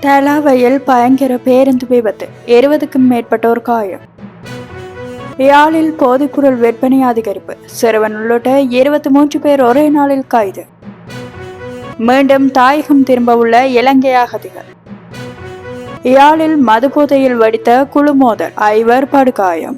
தலாவையில் பயங்கர பேருந்து விபத்து. இருபதுக்கும் மேற்பட்டோர் காயம். யாழில் போதைப்பொருள் விற்பனை அதிகரிப்பு. சிறுவன் உள்ளிட்ட இருபத்தி மூன்று பேர் ஒரே நாளில் கைது. மீண்டும் தாயகம் திரும்ப உள்ள இலங்கை அகதிகள். யாழில் மதுபோதையில் வடித்த குழு மோதல் ஐவர் படுகாயம்.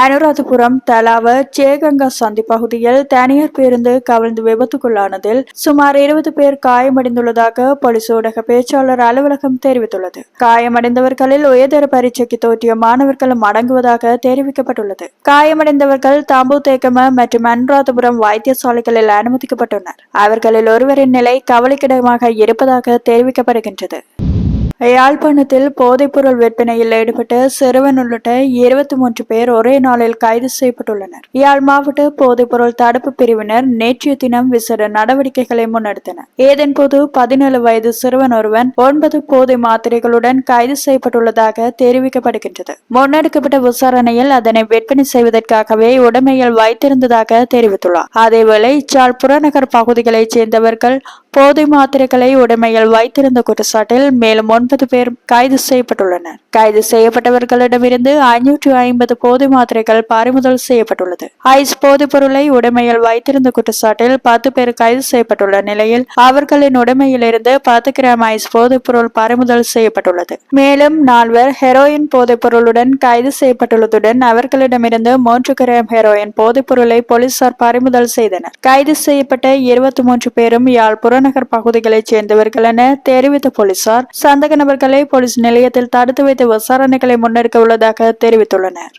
அனுராதபுரம் தலாவ சேகங்கா சந்தி பகுதியில் தனியார் பேருந்து கவிழ்ந்து விபத்துக்குள்ளானதில் சுமார் இருபது பேர் காயமடைந்துள்ளதாக போலீஸ் ஊடக பேச்சாளர் அலுவலகம் தெரிவித்துள்ளது. காயமடைந்தவர்களில் உயர்தர பரீட்சைக்கு தோற்றிய மாணவர்களும் அடங்குவதாக தெரிவிக்கப்பட்டுள்ளது. காயமடைந்தவர்கள் தாம்பூத்தேக்கம மற்றும் அனுராதபுரம் வைத்தியசாலைகளில் அனுமதிக்கப்பட்டுள்ளனர். அவர்களில் ஒருவரின் நிலை கவலைக்கிடமாக இருப்பதாக தெரிவிக்கப்படுகின்றது. யாழ்ப்பாணத்தில் போதைப்பொருள் விற்பனையில் ஈடுபட்ட சிறுவன் உள்ளிட்ட இருபத்தி மூன்று பேர் ஒரே நாளில் கைது செய்யப்பட்டுள்ளனர். யாழ் மாவட்ட போதைப்பொருள் தடுப்பு பிரிவினர் நேற்றைய தினம் விசேட நடவடிக்கைகளை முன்னெடுத்தனர். இதன்போது பதினேழு வயது சிறுவன் ஒருவன் ஒன்பது போதை மாத்திரைகளுடன் கைது செய்யப்பட்டுள்ளதாக தெரிவிக்கப்படுகின்றது. முன்னெடுக்கப்பட்ட விசாரணையில் அதனை விற்பனை செய்வதற்காகவே உடைமையில் வைத்திருந்ததாக தெரிவித்துள்ளார். அதேவேளை இச்சால் புறநகர் பகுதிகளைச் சேர்ந்தவர்கள் போதை மாத்திரைகளை உடைமையில் வைத்திருந்த குற்றச்சாட்டில் மேலும் ஒன்பது பேர் கைது செய்யப்பட்டுள்ளனர். கைது செய்யப்பட்டவர்களிடமிருந்து ஐநூற்று ஐம்பது போதை மாத்திரைகள் பறிமுதல் செய்யப்பட்டுள்ளது. ஐஸ் போதைப் பொருளை உடைமையில் வைத்திருந்த குற்றச்சாட்டில் பத்து பேர் கைது செய்யப்பட்டுள்ள நிலையில் அவர்களின் உடைமையிலிருந்து பத்து கிராம் ஐஸ் போதைப் பொருள் பறிமுதல் செய்யப்பட்டுள்ளது. மேலும் நால்வர் ஹெரோயின் போதைப் பொருளுடன் கைது செய்யப்பட்டுள்ளதுடன் அவர்களிடமிருந்து மூன்று கிராம் ஹெரோயின் போதைப் பொருளை போலீசார் பறிமுதல் செய்தனர். கைது செய்யப்பட்ட இருபத்தி மூன்று பேரும் யாழ் புறநகர் பகுதிகளைச் சேர்ந்தவர்கள் என தெரிவித்த போலீசார் சந்தக நபர்களை போலீஸ் நிலையத்தில் தடுத்து வைத்து விசாரணைகளை முன்னெடுக்க உள்ளதாக தெரிவித்துள்ளனர்.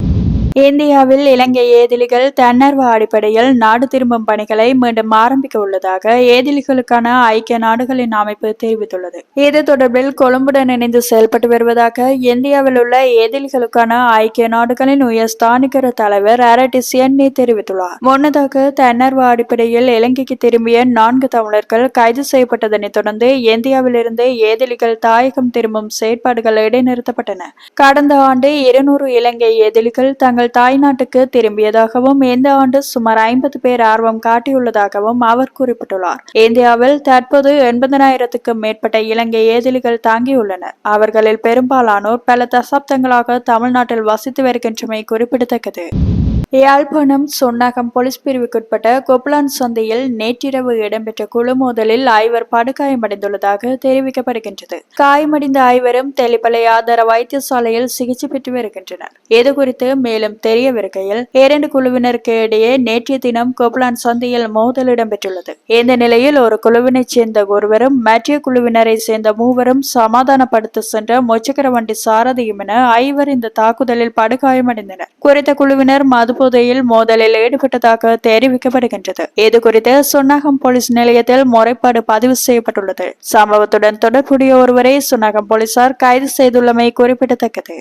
இந்தியாவில் இலங்கை ஏதிலிகள் தன்னார்வ அடிப்படையில் நாடு திரும்பும் பணிகளை மீண்டும் ஆரம்பிக்க உள்ளதாக ஏதிலிகளுக்கான ஐக்கிய நாடுகளின் அமைப்பு தெரிவித்துள்ளது. இது தொடர்பில் கொழும்புடன் இணைந்து செயல்பட்டு வருவதாக இந்தியாவில் உள்ள ஏதிலிகளுக்கான ஐக்கிய நாடுகளின் உயர் ஸ்தானிகர தலைவர் அரட்டி சியன்னி தெரிவித்துள்ளார். முன்னதாக தன்னார்வ அடிப்படையில் இலங்கைக்கு திரும்பிய நான்கு தமிழர்கள் கைது செய்யப்பட்டதனைத் தொடர்ந்து இந்தியாவிலிருந்து ஏதிலிகள் தாயகம் திரும்பும் செயற்பாடுகள் இடைநிறுத்தப்பட்டன. கடந்த ஆண்டு இருநூறு இலங்கை ஏதிலிகள் தங்கள் தாய்நாட்டுக்கு திரும்பியதாகவும் இந்த ஆண்டு சுமார் ஐம்பது பேர் ஆர்வம் காட்டியுள்ளதாகவும் அவர் குறிப்பிட்டுள்ளார். இந்தியாவில் தற்போது எண்பதனாயிரத்துக்கும் மேற்பட்ட இலங்கை ஏதிலிகள் தாங்கியுள்ளனர் அவர்களில் பெரும்பாலானோர் பல தசாப்தங்களாக தமிழ்நாட்டில் வசித்து வருகின்றமை குறிப்பிடத்தக்கது. யாழ்ப்பாணம் சொன்னாகம் போலீஸ் பிரிவுக்குட்பட்ட கொப்லான் சந்தையில் நேற்றிரவு இடம்பெற்ற குழு மோதலில் ஐவர் படுகாயமடைந்துள்ளதாக தெரிவிக்கப்படுகின்றது. காயமடைந்த ஐவரும் தெளிப்பலை ஆதார வைத்தியசாலையில் சிகிச்சை பெற்று வருகின்றனர். இது குறித்து மேலும் தெரியவிருக்கையில் இரண்டு குழுவினருக்கு இடையே நேற்றைய தினம் கொப்லான் சந்தையில் மோதல் இடம்பெற்றுள்ளது. இந்த நிலையில் ஒரு குழுவினைச் சேர்ந்த ஒருவரும் மற்ற குழுவினரை சேர்ந்த மூவரும் சமாதானப்படுத்த சென்ற முச்சக்கர வண்டி சாரதியும் என ஐவர் இந்த தாக்குதலில் படுகாயமடைந்தனர். குறித்த குழுவினர் புதையில் மோதலில் ஈடுபட்டதாக தெரிவிக்கப்படுகின்றது இது குறித்து சுன்னாகம் போலீஸ் நிலையத்தில் முறைப்பாடு பதிவு செய்யப்பட்டுள்ளது சம்பவத்துடன் தொடர்புடைய ஒருவரை சுன்னகம் போலீசார் கைது செய்துள்ளமை குறிப்பிடத்தக்கது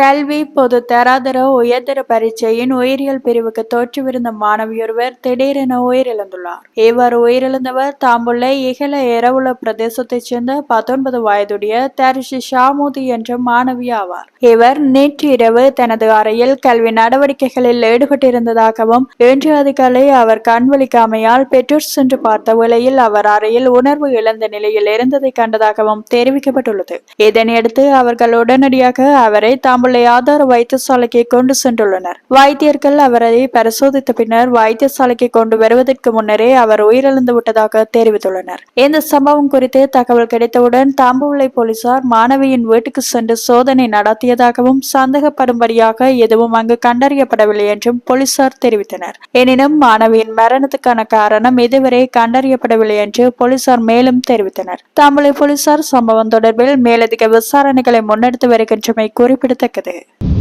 கல்வி பொது தராதர உயர்தர பரீட்சையின் உயிரியல் பிரிவுக்கு தோற்றுவிருந்த மாணவியொருவர் திடீரென உயிரிழந்துள்ளார். இவர் உயிரிழந்தவர் தாம்புள்ள இகல எரவுல பிரதேசத்தைச் சேர்ந்த பத்தொன்பது வயதுடைய தரிசி ஷாமூதி என்ற மாணவி ஆவார். இவர் நேற்று இரவு தனது அறையில் கல்வி நடவடிக்கைகளில் ஈடுபட்டிருந்ததாகவும் இன்று அதிகாலை அவர் கண்வழிக்காமையால் பெற்றோர் சென்று பார்த்த வேளையில் அவர் அறையில் உணர்வு இழந்த நிலையில் இருந்ததை கண்டதாகவும் தெரிவிக்கப்பட்டுள்ளது. இதனையடுத்து அவர்கள் உடனடியாக அவரை தாம் தாம்புள்ளை ஆதார வைத்தியசாலைக்கு கொண்டு சென்றுள்ளனர். வைத்தியர்கள் அவரை பரிசோதித்த பின்னர் வைத்தியசாலைக்கு கொண்டு வருவதற்கு முன்னரே அவர் உயிரிழந்து விட்டதாக தெரிவித்துள்ளனர். இந்த சம்பவம் குறித்து தகவல் கிடைத்தவுடன் தாம்புள்ளை போலீசார் மாணவியின் வீட்டுக்கு சென்று சோதனை நடத்தியதாகவும் சந்தேகப்படும்படியாக எதுவும் அங்கு கண்டறியப்படவில்லை என்றும் போலீசார் தெரிவித்தனர். எனினும் மாணவியின் மரணத்துக்கான காரணம் இதுவரை கண்டறியப்படவில்லை என்று போலீசார் மேலும் தெரிவித்தனர். தாம்புள்ளை போலீசார் சம்பவம் தொடர்பில் மேலதிக விசாரணைகளை முன்னெடுத்து வருகின்றமை குறிப்பிடத்தக்க குறிப்பிடத்தக்கது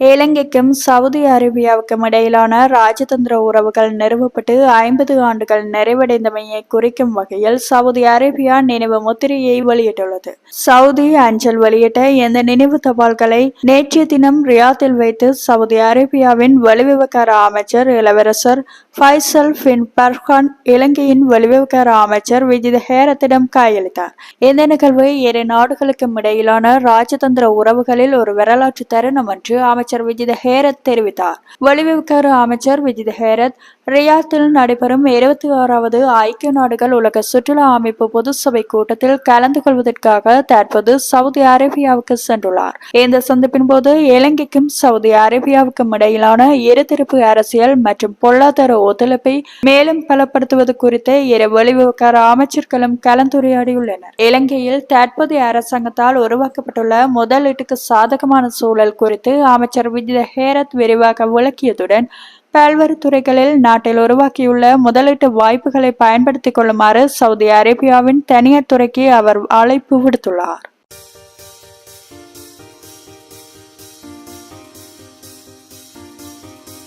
இலங்கைக்கும் சவுதி அரேபியாவுக்கும் இடையிலான ராஜதந்திர உறவுகள் நிறுவப்பட்டு ஐம்பது ஆண்டுகள் நிறைவடைந்தமையை குறிக்கும் வகையில் சவுதி அரேபியா நினைவு முத்திரையை வெளியிட்டுள்ளது. சவுதி அஞ்சல் வெளியிட்ட இந்த நினைவு தபால்களை நேற்றைய தினம் ரியாத்தில் வைத்து சவுதி அரேபியாவின் வெளிவிவகார அமைச்சர் இளவரசர் ஃபைசல் பின் பர்ஹான் இலங்கையின் வெளிவிவகார அமைச்சர் விஜித ஹேரத்திடம் கையளித்தார். இந்த நிகழ்வு இரு நாடுகளுக்கும் இடையிலான ராஜதந்திர உறவுகளில் ஒரு வரலாற்று தருணம் என்று அமைச்சர் அமைச்சர் விஜித ஹேரத் தெரிவித்தார். வெளிவிவகார அமைச்சர் விஜித ஹேரத் ரியாத்தில் நடைபெறும் இருபத்தி ஆறாவது ஐக்கிய நாடுகள் உலக சுற்றுலா அமைப்பு பொது சபை கூட்டத்தில் கலந்து கொள்வதற்காக தற்போது சவுதி அரேபியாவுக்கு சென்றுள்ளார். இந்த சந்திப்பின் போது இலங்கைக்கும் சவுதி அரேபியாவுக்கும் இடையிலான இருதரப்பு அரசியல் மற்றும் பொருளாதார ஒத்துழைப்பை மேலும் பலப்படுத்துவது குறித்து இரு வெளிவிவகார அமைச்சர்களும் கலந்துரையாடியுள்ளனர். இலங்கையில் தற்போதைய அரசாங்கத்தால் உருவாக்கப்பட்டுள்ள முதலீட்டுக்கு சாதகமான சூழல் குறித்து அமைச்சர் அமைச்சர் விஜித ஹேரத் விரிவாக விளக்கியதுடன் பல்வேறு துறைகளில் நாட்டில் உருவாக்கியுள்ள முதலீட்டு வாய்ப்புகளை பயன்படுத்திக் கொள்ளுமாறு சவுதி அரேபியாவின் தனியார் துறைக்கு அவர் அழைப்பு விடுத்துள்ளார்.